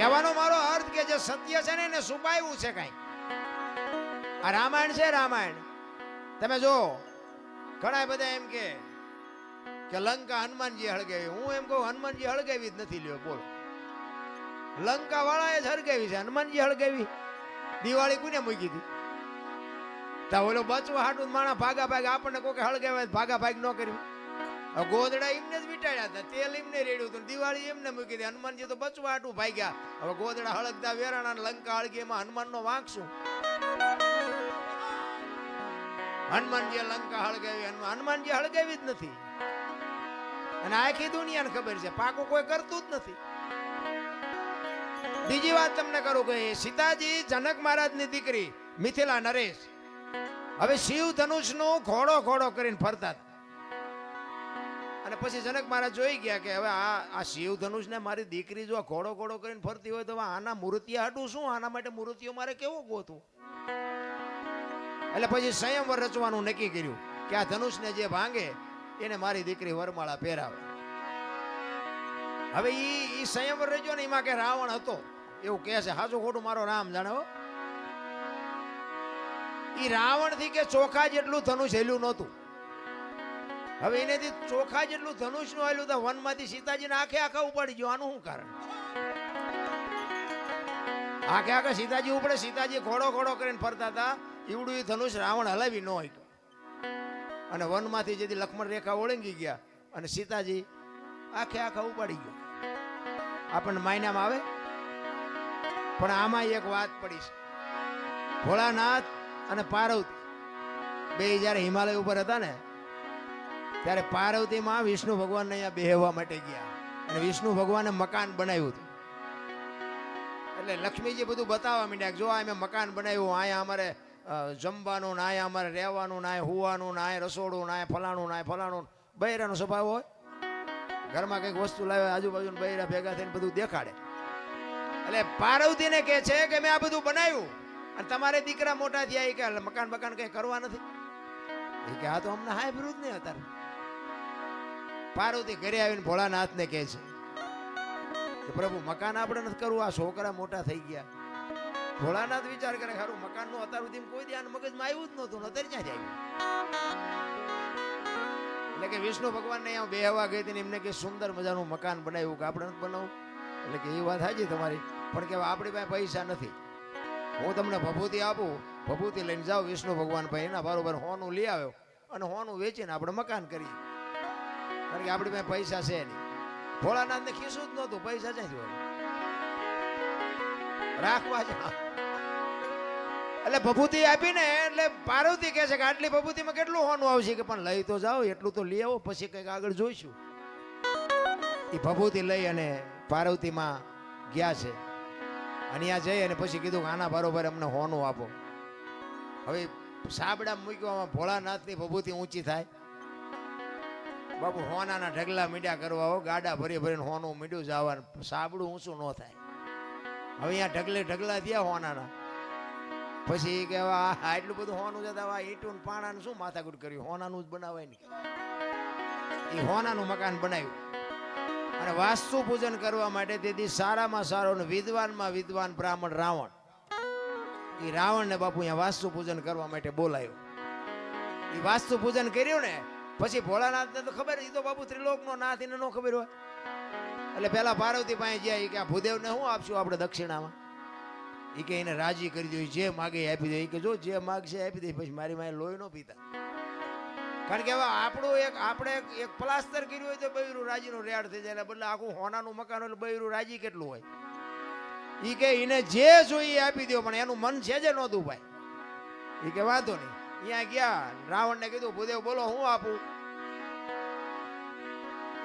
કહેવાનો મારો અર્થ કે જે સત્ય છે ને એને છુપાયું છે કઈ. આ રામાયણ છે રામાયણ. તમે જો ઘણા બધા એમ કે કે લંકા હનુમાનજી હળગાવી. હું એમ કહું, હનુમાનજી હળગાવી જ નથી લ્યો, બોલો. લંકા વાળાએ જ હળગાવી છે. હનુમાનજી હળગાવી. દિવાળી કોને મૂકી હતી? તા ઓલો બચવા હાટું માણા ભાગા ભાગ આપણને કોઈ હળગાવે ભાગા ભાગ ન કર્યું. ગોદડા એમને જ વીટાડ્યા હતા. તેલ એમને રેડ્યું હતું દિવાળી એમને મૂકી દે હનુમાનજી તો બચવા હાટું ભાગ્યા. હવે ગોદડા હળગતા વેરાણા ને લંકા હળગી, એમાં હનુમાનનો વાંક શું? હનુમાનજી લંકા હળગાવી. હનુમાનજી હળગાવી જ નથી. અને આખી દુનિયાને ખબર છે. પાકું કોઈ કરતું જ નથી. બીજી વાત તમને કરું કે સીતાજી જનક મહારાજની દીકરી મિથિલા નરેશ. હવે શિવ ધનુષનું ઘોડો ઘોડો કરીને ફરતા હતા. અને પછી જનક મહારાજ જોઈ ગયા કે હવે આ આ શિવ ધનુષને મારી દીકરી જો આ ઘોડો ઘોડો કરીને ફરતી હોય તો આના મૂર્તિ હાટું શું? આના માટે મૂર્તિઓ મારે કેવું ગોતું એટલે પછી સંયમવર રચવાનું નક્કી કર્યું કે આ ધનુષને જે ભાંગે, એને મારી દીકરી વરમાળા પહેરાવે. હવે ઈ ઈ સંયમવર રચ્યો ને એમાં કે રાવણ હતો. એવું કહે છે હાજુ ખોટું મારો રામ જાણે ઈ રાવણથી કે ચોખા જેટલું ધનુષ હેલ્યું નહોતું. હવે એનેથી ચોખા જેટલું ધનુષનું આવેલું તો વનમાંથી સીતાજીને આખે આખા ઉપાડી ગયો. આનું શું કારણ? આખે આખા સીતાજી ઉપડે, સીતાજી ઘોડો ઘોડો કરીને ફરતા હતા. ઈવડું એ ધનુષ રાવણ હલાવી ન હોય અને વનમાંથી જેથી લક્ષ્મણ રેખા ઓળંગી ગયા અને સીતાજી આખે આખા ઉપાડી ગયો. આપણને માયનામાં આવે? પણ આમાં એક વાત પડી છે. ભોળાનાથ અને પાર્વતી બે જ્યારે હિમાલય ઉપર હતા ને ત્યારે પાર્વતીમાં વિષ્ણુ ભગવાન અહીંયા બેહવા માટે ગયા અને વિષ્ણુ ભગવાને મકાન બનાવ્યું હતું. એટલે લક્ષ્મીજી બધું બતાવવા માંડ્યા જો આ મેં મકાન બનાવ્યું અહીંયા અમારે જમવાનું ના અહીંયા અમારે રહેવાનું ના હોવાનું ના રસોડું ના ફલાણું ના ફલાણું બૈરાનો સ્વભાવ હોય? ઘરમાં કંઈક વસ્તુ લાવે આજુબાજુ બૈરા ભેગા થઈને બધું દેખાડે. એટલે પાર્વતીને કહે છે કે મેં આ બધું બનાવ્યું. અને તમારે દીકરા મોટા થયા એ કે મકાન બકાન કઈ કરવા નથી? એ કે આ તો અમને હાય વિરુદ્ધ નહીં, અત્યારે. પાર્વતી ઘરે આવીને ભોળાનાથને કહે છે કે પ્રભુ, મકાન આપણે નથી કરવું, આ છોકરા મોટા થઈ ગયા. ભોળાનાથ વિચાર કરે ખરું મકાનનું અત્યાર સુધી કોઈ ધ્યાન મગજમાં આવ્યું જ નહોતું, અત્યારે ક્યાં જાય? એટલે કે વિષ્ણુ ભગવાનને અહીંયા બેહવા ગઈ હતી એમને કે સુંદર મજાનું મકાન બનાવ્યું કે આપણે નથી બનાવું એટલે કે એ વાત હાજી તમારી, પણ કે આપણી પાસે પૈસા નથી. હું તમને ભભૂતિ આપું, ભભૂતિ લઈને જાઓ વિષ્ણુ ભગવાન ભાઈ, એના બરોબર હોનું લઈ આવ્યો અને હોનું વેચીને આપણે મકાન કરીએ. કારણ કે આપણી પાસે છે નહીં. ભોળાનાથને ખીસું જ નહોતું, પૈસા છે હોય? રાખવા જ. એટલે ભભૂતિ આપીને, એટલે પાર્વતી કહે છે કે આટલી ભભૂતિમાં કેટલું હોનું આવશે? કે પણ લઈ તો જાઓ, એટલું તો લઈ આવો, પછી કંઈક આગળ જોઈશું. એ ભભૂતિ લઈ અને પાર્વતીમાં ગયા છે. અહીંયા જઈ અને પછી કીધું કે આના બરોબર અમને હોનું આપો. હવે સાબડા મૂક્યો ભોળાનાથની ભભૂતિ ઊંચી થાય. બાપુ, હોનાના ઢગલા મીડ્યા કરવા હો, ગાડા ભરી ભરીને હોનું મીડ્યું જવાનું સાબડું ઊંચું ન થાય. હવે અહીંયા ઢગલે ઢગલા થયા હોનાના. પછી એ કહેવા આટલું બધું હોનું જતા આ ઈંટું પાણાનું શું માથાકૂટ કર્યું? હોનાનું જ બનાવાય ને. એ હોનાનું મકાન બનાવ્યું. અને વાસ્તુ પૂજન કરવા માટે તેથી સારામાં સારો ને વિદ્વાનમાં વિદ્વાન બ્રાહ્મણ રાવણ. એ રાવણને બાપુ અહીંયા વાસ્તુ પૂજન કરવા માટે બોલાયો. એ વાસ્તુ પૂજન કર્યું ને પછી ભોળાનાથને તો ખબર એ તો બાપુ ત્રિલોકનો નાથ એને ન ખબર હોય. એટલે પેલા પાર્વતી પાસે ગયા કે આ ભૂદેવને શું આપશું આપણે દક્ષિણામાં? એ કે એને રાજી કરી દો જે માગે આપી દે. એ કે જો જે માગશે આપી દે પછી મારી માએ લોહી ન પીતા. કારણ કે હવે આપણું એક, આપણે એક- પ્લાસ્ટર કર્યું હોય તો બૈરું રાજીનું રેડ થઈ જાય બદલે આખું હોનાનું મકાન એટલે બૈરું રાજી કેટલું હોય? એ કે એને જે જોઈએ આપી દો, પણ એનું મન છે જે નહોતું ભાઈ. એ કે વાંધો નહીં. અહીંયા ગયા, રાવણને કીધું, ભૂદેવ બોલો હું આપું?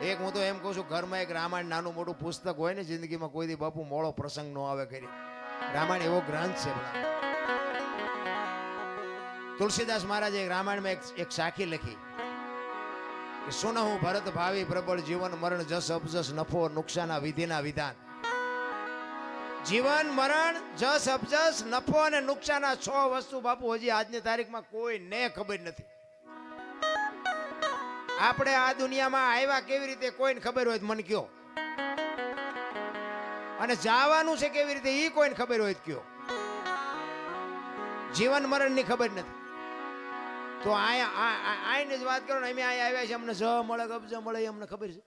એક હું તો એમ કહું છું, ઘરમાં એક રામાયણ નાનું મોટું પુસ્તક હોય ને, જિંદગીમાં કોઈ દી બાપુ મોળો પ્રસંગ નો આવે કરી રામાયણ એવો ગ્રંથ છે તુલસીદાસ મહારાજે રામાયણમાં એક એક સાખી લખી કે, સુનહું ભરત ભાવી પ્રબળ જીવન મરણ જસ અપજસ નફો નુકસાન વિધિના વિધાન. જીવન મરણ જસ અપજસ નફો અને નુકસાન આ છ વસ્તુ બાપુ હજી આજની તારીખમાં કોઈને ખબર નથી. આપણે આ દુનિયામાં આવ્યા કેવી રીતે કોઈને ખબર હોય મન કયો અને જવાનું છે કેવી રીતે એ કોઈને ખબર હોય કયો જીવન મરણની ખબર નથી. તો આ- આઈને જ વાત કરો ને, અમે અહીંયા આવ્યા છે અમને જ મળે કબજ મળે એ અમને ખબર છે.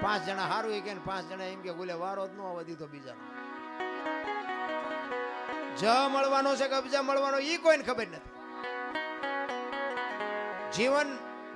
પાંચ જણા સારું એ કે પાંચ જણા એમ કે બોલે વારો જ ન આવવા દીધો બીજાનો. જ મળવાનો છે કબજા મળવાનો એ કોઈને ખબર નથી. જીવન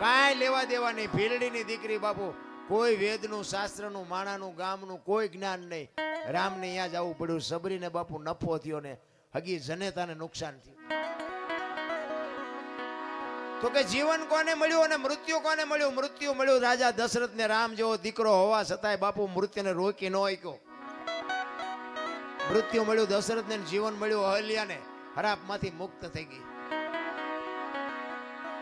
કાંઈ લેવા દેવા નહીં ભીલડીની દીકરી બાપુ, કોઈ વેદનું, શાસ્ત્રનું, માણાનું, ગામનું, કોઈ જ્ઞાન નહીં. રામને અહીંયા જવું પડ્યું. સબરીને બાપુ નફો થયો ને હગી જનેતાને નુકસાન થયું. તો કે જીવન કોને મળ્યું અને મૃત્યુ કોને મળ્યું? મૃત્યુ મળ્યું. રાજા દશરથ ને રામ જેવો દીકરો હોવા છતાંય બાપુ મૃત્યુને રોકી ન આક્યો મૃત્યુ મળ્યું દશરથ ને જીવન મળ્યું, અહલ્યાને હરાપમાંથી મુક્ત થઈ ગઈ.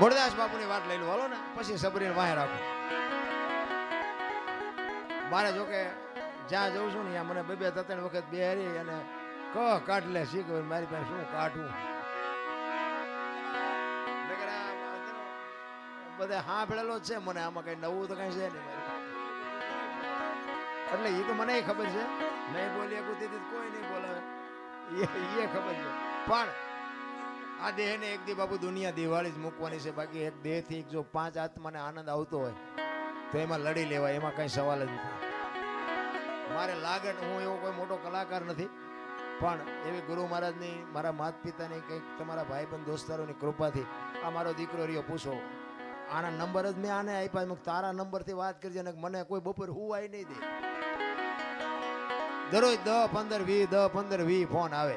મૂળદાસ બાપુની વાત લઈ લો. હાલો ને, પછી સબરીને વાહે રાખો. મારે જો કે જ્યાં જઉં છું ને, ત્યાં મને બે બે, ત્રણ વખત બેહરી અને ક કાઢ લે શીખ મારી પાસે શું કાઢવું. બધા સાંભળેલો જ છે, મને આમાં કઈ નવું તો કઈ છે નહીં. એટલે એ તો મને ખબર છે. નહીં બોલી તેથી કોઈ નહીં બોલાવે. એ ખબર છે. પણ આ દેહને એક દી બાપુ દુનિયા દિવાળી જ મૂકવાની છે. બાકી એક દેહથી જો પાંચ આત્માને આનંદ આવતો હોય, તો એમાં લડી લેવાય, એમાં કઈ સવાલ જ નથી. મારે લાગે હું એવો કોઈ મોટો કલાકાર નથી, પણ એવી ગુરુ મહારાજની, મારા માતા પિતાની કંઈક તમારા ભાઈબંધ દોસ્તારોની કૃપાથી આ મારો દીકરો રહ્યો. પૂછો, આના નંબર જ મેં આને આપ્યા? મેં તારા નંબરથી વાત કરજે ને મને કોઈ બપોર હુવાય નહીં દે. દરરોજ દસ પંદર વી દસ પંદર વી ફોન આવે.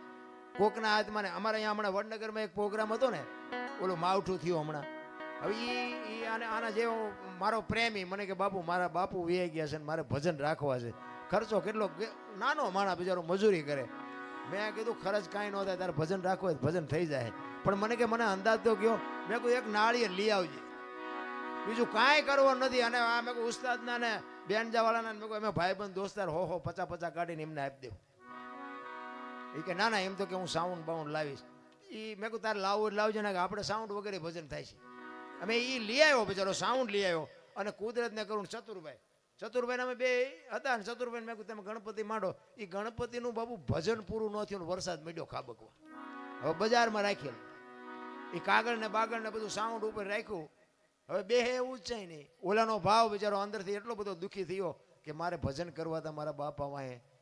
કોકના હાથમાં ને અમારે અહીંયા હમણાં વડનગરમાં એક પ્રોગ્રામ હતો ને, ઓલું માવઠું થયું હમણાં. હવે એ આને, આના જેવો મારો પ્રેમી, મને કે બાપુ, મારા બાપુ વે ગયા છે ને મારે ભજન રાખવા છે. ખર્ચો કેટલો નાનો માણા બિચારો મજૂરી કરે. મેં કીધું, ખર્ચ કાંઈ ન થાય, તારે ભજન રાખવું હોય ભજન થઈ જાય. પણ મને કે, મને અંદાજ તો કયો. મેં કહ્યું એક નાળીએ લઈ આવજે. બીજું કાંઈ કરવું નથી. અને આ મેં ઉસ્તાદના ને, બેનજાવાળાના મેં કહ્યું અમે ભાઈબંધ, દોસ્તાર, હો હો પચા પચા કાઢીને એમને આપી દેવું. એ કે, ના ના, એમ તો કે હું સાઉન્ડ બાઉન્ડ લાવીશ. એ મેં કહ્યું તારે લાવવું લાવજો, ને કે આપણે સાઉન્ડ વગેરે ભજન થાય છે. અમે એ લઈ આવ્યો બિચારો સાઉન્ડ લઈ આવ્યો. અને કુદરતને કરું ચતુરભાઈ. ચતુરભાઈ અમે બે હતા ને ચતુરભાઈ મેં કહું તમે ગણપતિ માંડો. એ ગણપતિનું બાબુ ભજન પૂરું ન થયું વરસાદ મળ્યો ખાબકવા. હવે બજારમાં રાખેલું. એ કાગળ ને બાગળ ને બધું સાઉન્ડ ઉપર રાખ્યું. હવે બે એવું જ નહીં ઓલાનો ભાવ બિચારો અંદરથી એટલો બધો દુઃખી થયો કે મારે ભજન કરવા હતા મારા બાપા વાંહે.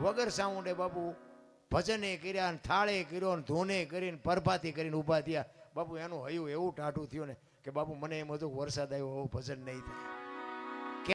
વગર સાઉન્ડે બાપુ ભજને કર્યા ને થાળે કર્યો ને ધૂને કરીને, પરભાતી કરીને ઊભા થયા. બાપુ એનું હયું એવું ટાઢું થયું ને કે બાપુ મને એમ હતું વરસાદ આવ્યો ભજન નહીં થાય.